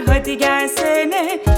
hadi gelsene